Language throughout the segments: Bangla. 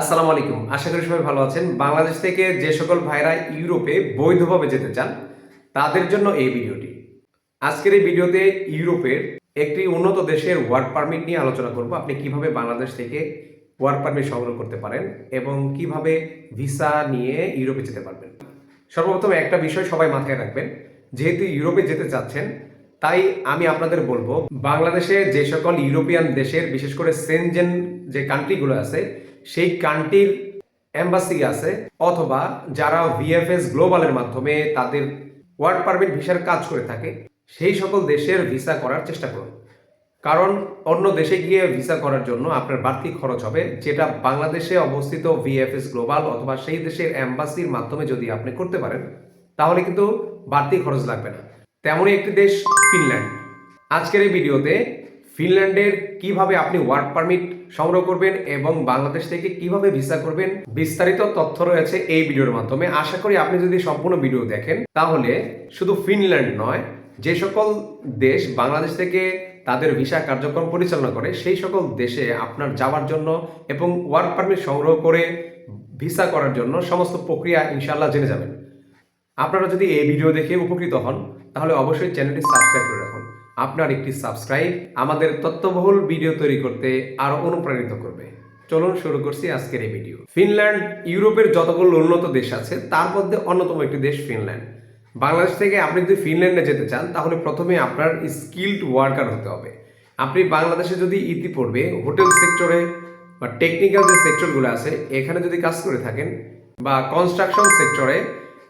আসসালামু আলাইকুম। আশা করি সবাই ভালো আছেন। বাংলাদেশ থেকে যে সকল ভাইরা ইউরোপে বৈধভাবে যেতে চান, তাদের জন্য এই ভিডিওটি। আজকের এই ভিডিওতে ইউরোপের একটি উন্নত দেশের ওয়ার্ক পারমিট নিয়ে আলোচনা করব। আপনি কীভাবে বাংলাদেশ থেকে ওয়ার্ক পারমিট সংগ্রহ করতে পারেন এবং কীভাবে ভিসা নিয়ে ইউরোপে যেতে পারবেন। সর্বপ্রথম একটা বিষয় সবাই মাথায় রাখবেন, যেহেতু ইউরোপে যেতে চাচ্ছেন, তাই আমি আপনাদের বলব, বাংলাদেশে যে সকল ইউরোপিয়ান দেশের, বিশেষ করে সেনজেন যে কান্ট্রিগুলো আছে সেই কান্ট্রির এম্বাসি আছে, অথবা যারা ভিএফএস গ্লোবালের মাধ্যমে তাদের ওয়ার্ক পারমিট ভিসার কাজ করে থাকে, সেই সকল দেশের ভিসা করার চেষ্টা করুন। কারণ অন্য দেশে গিয়ে ভিসা করার জন্য আপনার বাড়তি খরচ হবে, যেটা বাংলাদেশে অবস্থিত ভিএফএস গ্লোবাল অথবা সেই দেশের অ্যাম্বাসির মাধ্যমে যদি আপনি করতে পারেন, তাহলে কিন্তু বাড়তি খরচ লাগবে না। তেমনই একটি দেশ, ফিনল্যান্ড। আজকের এই ভিডিওতে ফিনল্যান্ডের কীভাবে আপনি ওয়ার্ক পারমিট সংগ্রহ করবেন এবং বাংলাদেশ থেকে কীভাবে ভিসা করবেন, বিস্তারিত তথ্য রয়েছে এই ভিডিওর মাধ্যমে। আশা করি আপনি যদি সম্পূর্ণ ভিডিও দেখেন, তাহলে শুধু ফিনল্যান্ড নয়, যে সকল দেশ বাংলাদেশ থেকে তাদের ভিসা কার্যক্রম পরিচালনা করে, সেই সকল দেশে আপনার যাওয়ার জন্য এবং ওয়ার্ক পারমিট সংগ্রহ করে ভিসা করার জন্য সমস্ত প্রক্রিয়া ইনশাল্লাহ জেনে যাবেন। আপনারা যদি এই ভিডিও দেখে উপকৃত হন, তাহলে অবশ্যই চ্যানেলটি সাবস্ক্রাইব করে রাখুন। আপনার একটি সাবস্ক্রাইব আমাদের তথ্যবহুল ভিডিও তৈরি করতে আরও অনুপ্রাণিত করবে। চলুন শুরু করছি আজকের এই ভিডিও ফিনল্যান্ড ইউরোপের যতগুলো উন্নত দেশ আছে, তার মধ্যে অন্যতম একটি দেশ ফিনল্যান্ড। বাংলাদেশ থেকে আপনি যদি ফিনল্যান্ডে যেতে চান, তাহলে প্রথমে আপনার স্কিল্ড ওয়ার্কার হতে হবে। আপনি বাংলাদেশে যদি ইতিপূর্বে হোটেল সেক্টরে বা টেকনিক্যাল যে সেক্টরগুলো আছে, এখানে যদি কাজ করে থাকেন বা কনস্ট্রাকশন সেক্টরে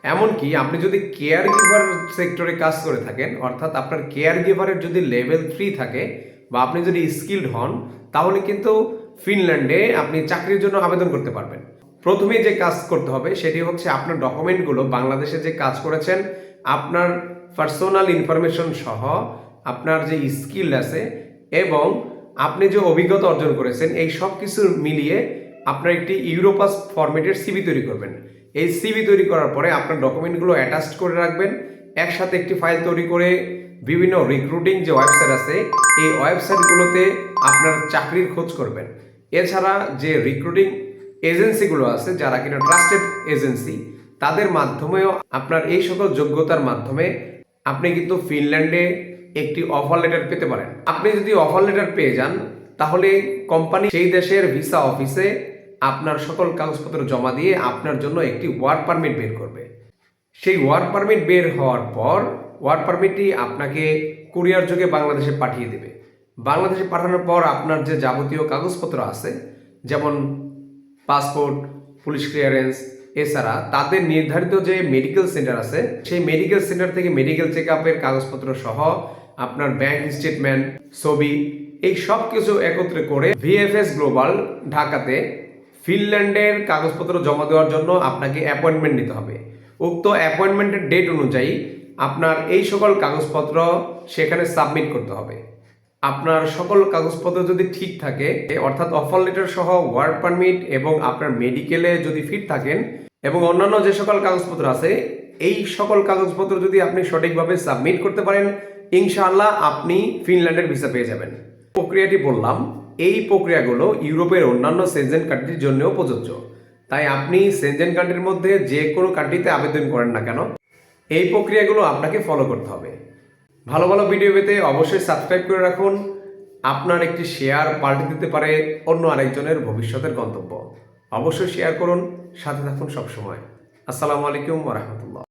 এমনকি আপনি যদি কেয়ার গিভার সেক্টরে কাজ করে থাকেন, অর্থাৎ আপনার কেয়ার গিভারের যদি লেভেল থ্রি থাকে বা আপনি যদি স্কিল্ড হন, তাহলে কিন্তু ফিনল্যান্ডে আপনি চাকরির জন্য আবেদন করতে পারবেন। প্রথমে যে কাজ করতে হবে সেটি হচ্ছে আপনার ডকুমেন্টগুলো বাংলাদেশে যে কাজ করেছেন, আপনার পার্সোনাল ইনফরমেশন সহ আপনার যে স্কিল আছে এবং আপনি যে অভিজ্ঞতা অর্জন করেছেন, এই সব কিছু মিলিয়ে আপনার একটি ইউরোপাস ফরম্যাটের সিবি তৈরি করবেন। এই সিবি তৈরি করার পরে আপনার ডকুমেন্টগুলো অ্যাটাচ করে রাখবেন। একসাথে একটি ফাইল তৈরি করে বিভিন্ন রিক্রুটিং যে ওয়েবসাইট আছে, এই ওয়েবসাইটগুলোতে আপনার চাকরির খোঁজ করবেন। এছাড়া যে রিক্রুটিং এজেন্সিগুলো আছে, যারা কিনা ট্রাস্টেড এজেন্সি তাদের মাধ্যমেও আপনার এই সকল যোগ্যতার মাধ্যমে আপনি কিন্তু ফিনল্যান্ডে একটি অফার লেটার পেতে পারেন। আপনি যদি অফার লেটার পেয়ে যান, তাহলে কোম্পানি সেই দেশের ভিসা অফিসে আপনার সকল কাগজপত্র জমা দিয়ে আপনার জন্য একটি ওয়ার্ক পারমিট বের করবে। সেই ওয়ার্ক পারমিট বের হওয়ার পর ওয়ার্ক পারমিটটি আপনাকে কুরিয়ার যোগে বাংলাদেশে পাঠিয়ে দেবে। বাংলাদেশে পাঠানোর পর আপনার যে যাবতীয় কাগজপত্র আছে, যেমন পাসপোর্ট, পুলিশ ক্লিয়ারেন্স, এছাড়া তাদের নির্ধারিত যে মেডিকেল সেন্টার আছে, সেই মেডিকেল সেন্টার থেকে মেডিকেল চেক আপের কাগজপত্র সহ আপনার ব্যাংক স্টেটমেন্ট, ছবি, এই সব কিছু একত্রে করে ভিএফএস গ্লোবাল ঢাকাতে ফিনল্যান্ডের কাগজপত্র জমা দেওয়ার জন্য আপনাকে অ্যাপয়েন্টমেন্ট নিতে হবে। উক্ত অ্যাপয়েন্টমেন্টের ডেট অনুযায়ী আপনার এই সকল কাগজপত্র সেখানে সাবমিট করতে হবে। আপনার সকল কাগজপত্র যদি ঠিক থাকে, অর্থাৎ অফার লেটার সহ ওয়ার্ক পারমিট এবং আপনার মেডিকেলে যদি ফিট থাকেন এবং অন্যান্য যে সকল কাগজপত্র আছে, এই সকল কাগজপত্র যদি আপনি সঠিকভাবে সাবমিট করতে পারেন, ইনশাআল্লাহ আপনি ফিনল্যান্ডের ভিসা পেয়ে যাবেন। প্রক্রিয়াটি বললাম এই প্রক্রিয়াগুলো ইউরোপের অন্যান্য সেনজেন কান্ট্রির জন্যও প্রযোজ্য। তাই আপনি সেনজেন কান্ট্রির মধ্যে যে কোনো কান্ট্রিতে আবেদন করেন না কেন, এই প্রক্রিয়াগুলো আপনাকে ফলো করতে হবে। ভালো ভালো ভিডিও পেতে অবশ্যই সাবস্ক্রাইব করে রাখুন। আপনার একটি শেয়ার পাল্টে দিতে পারে অন্য আরেকজনের ভবিষ্যতের গন্তব্য। অবশ্যই শেয়ার করুন, সাথে থাকুন সবসময়। আসসালামু আলাইকুম রহমতুল্লাহ।